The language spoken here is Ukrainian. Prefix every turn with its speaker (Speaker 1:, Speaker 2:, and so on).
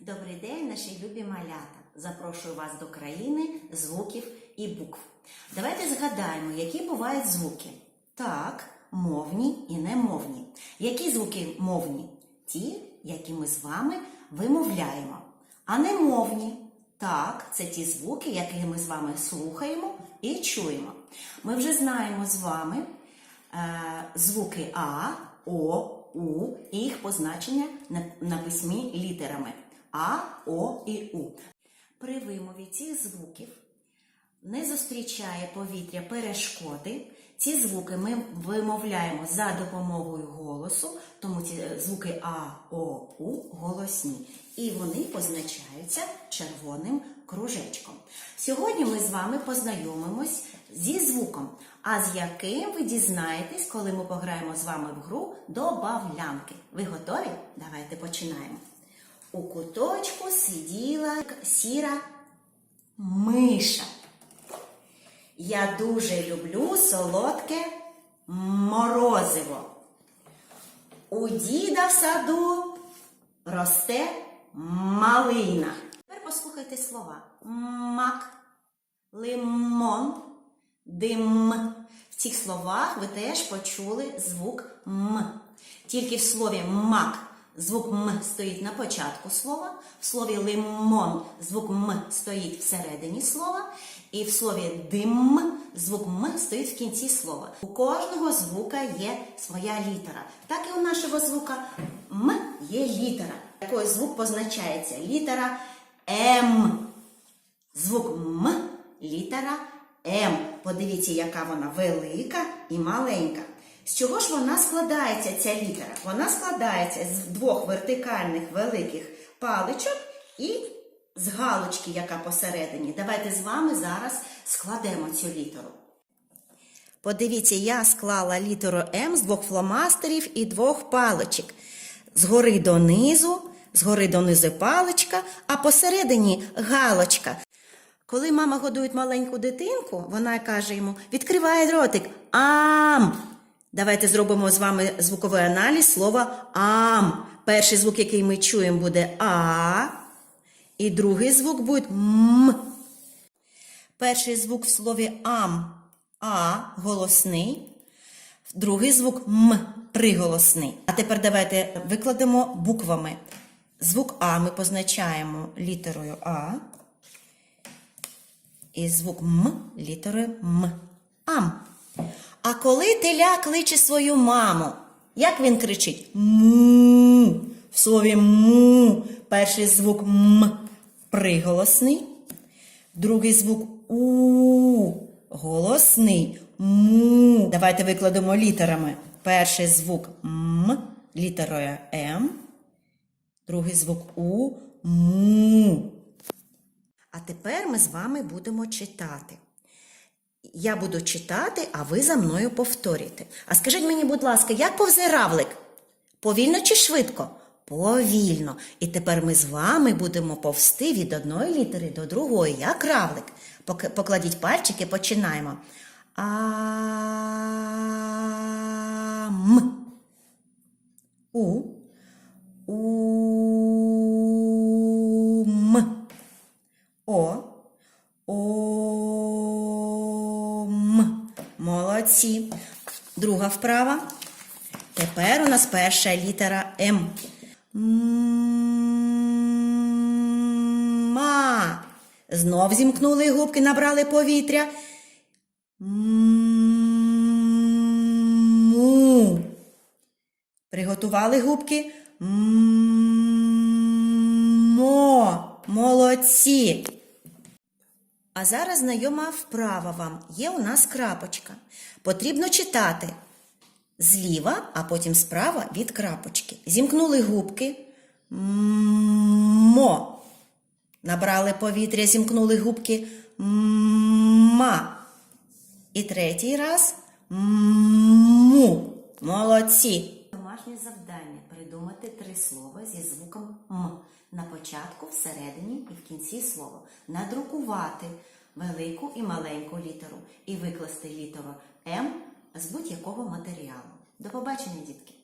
Speaker 1: Добрий день, наші любі малята! Запрошую вас до країни звуків і букв. Давайте згадаємо, які бувають звуки. Так, мовні і немовні. Які звуки мовні? Ті, які ми з вами вимовляємо. А немовні так, це ті звуки, які ми з вами слухаємо і чуємо. Ми вже знаємо з вами е, звуки А, О, У і їх позначення на, на письмі літерами А, О і У. При вимові цих звуків не зустрічає повітря перешкоди. Ці звуки ми вимовляємо за допомогою голосу, тому ці е, звуки А, О, У голосні. І вони позначаються червоним кружечком. Сьогодні ми з вами познайомимось зі звуком, а з яким ви дізнаєтесь, коли ми пограємо з вами в гру до бавлянки. Ви готові? Давайте починаємо. У куточку сиділа сіра миша. Я дуже люблю солодке морозиво. У діда в саду росте малина. Тепер послухайте слова: мак, лимон, дим. В цих словах ви теж почули звук М. Тільки в слові мак звук М стоїть на початку слова, в слові лимон звук М стоїть всередині слова, і в слові дим звук М стоїть в кінці слова. У кожного звука є своя літера. Так і у нашого звука М є літера. Якою звук позначається? Літера М. Звук М, літера М. Подивіться, яка вона велика і маленька. З чого ж вона складається, ця літера? Вона складається з двох вертикальних великих паличок і з галочки, яка посередині. Давайте з вами зараз складемо цю літеру. Подивіться, я склала літеру М з двох фломастерів і двох паличок. Згори донизу, згори донизу паличка, а посередині галочка. Коли мама годує маленьку дитинку, вона каже йому: відкривай ротик ам. Давайте зробимо з вами звуковий аналіз слова ам. Перший звук, який ми чуємо, буде А. І другий звук буде М. Перший звук в слові ам А голосний. Другий звук М приголосний. А тепер давайте викладемо буквами. Звук А ми позначаємо літерою А. І звук М літерою М. Ам. А коли теля кличе свою маму, як він кричить? Му. В слові му перший звук М приголосний, другий звук У голосний. Му. Давайте викладемо літерами. Перший звук М літерою М, другий звук У му. А тепер ми з вами будемо читати. Я буду читати, а ви за мною повторюєте. А скажіть мені, будь ласка, як повзе равлик? Повільно чи швидко? Повільно. І тепер ми з вами будемо повсти від одної літери до другої, як равлик. Покладіть пальчики, починаємо. Ам. У. Ум. Молодці. Друга вправа. Тепер у нас перша літера М. Ма. Знов зімкнули губки, набрали повітря. Му. Приготували губки. Мо. Молодці. А зараз знайома вправа вам. Є у нас крапочка. Потрібно читати зліва, а потім справа від крапочки. Зімкнули губки. Мо. Набрали повітря, зімкнули губки. Ма. І третій раз. Му. Молодці. Домашнє завдання придумати три слова зі звуком М. На початку, всередині і в кінці слова. Надрукувати велику і маленьку літеру і викласти літеру М з будь-якого матеріалу. До побачення, дітки!